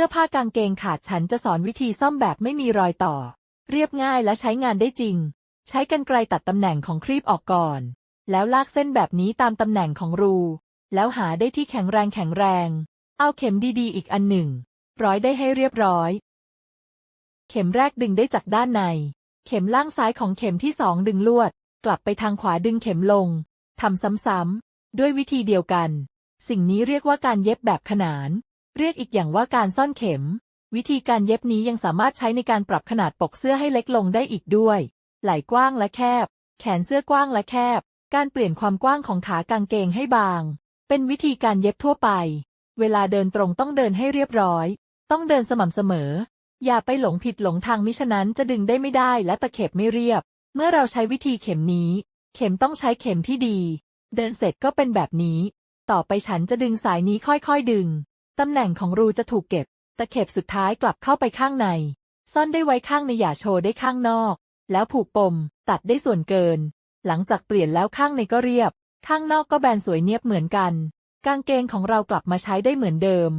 สื้อผ้ากางเกงขาดฉันจะสอนวิธีซ่อมแบบไม่มีรอยต่อ เรียบง่ายและใช้งานได้จริง ใช้กรรไกรตัดตำแหน่งของครีบออกก่อน แล้วลากเส้นแบบนี้ตามตำแหน่งของรู แล้วหาได้ที่แข็งแรงแข็งแรง เอาเข็มดีๆ อีกอันหนึ่ง ร้อยได้ให้เรียบร้อย เข็มแรกดึงได้จากด้านใน เข็มล่างซ้ายของเข็มที่สองดึงลวด กลับไปทางขวาดึงเข็มลงทำซ้ำๆด้วยวิธีเดียวกัน สิ่งนี้เรียกว่าการเย็บแบบขนาน เรียกอีกอย่างว่าการซ่อนเข็ม วิธีการเย็บนี้ยังสามารถใช้ในการปรับขนาดปกเสื้อให้เล็กลงได้อีกด้วย ไหล่กว้างและแคบ แขนเสื้อกว้างและแคบ การเปลี่ยนความกว้างของขากางเกงให้บาง เป็นวิธีการเย็บทั่วไป เวลาเดินตรงต้องเดินให้เรียบร้อย ต้องเดินสม่ำเสมอ อย่าไปหลงผิดหลงทางมิฉะนั้นจะดึงได้ไม่ได้และตะเข็บไม่เรียบ เมื่อเราใช้วิธีเข็มนี้ เข็มต้องใช้เข็มที่ดี เดินเสร็จก็เป็นแบบนี้ ต่อไปฉันจะดึงสายนี้ค่อยๆดึง ตำแหน่งของรูจะถูกเก็บ ตะเข็บสุดท้ายกลับเข้าไปข้างใน ซ่อนได้ไว้ข้างในอย่าโชว์ได้ข้างนอก แล้วผูกปม ตัดได้ส่วนเกิน หลังจากเปลี่ยนแล้วข้างในก็เรียบ ข้างนอกก็แบนสวยเนียบเหมือนกัน กางเกงของเรากลับมาใช้ได้เหมือนเดิม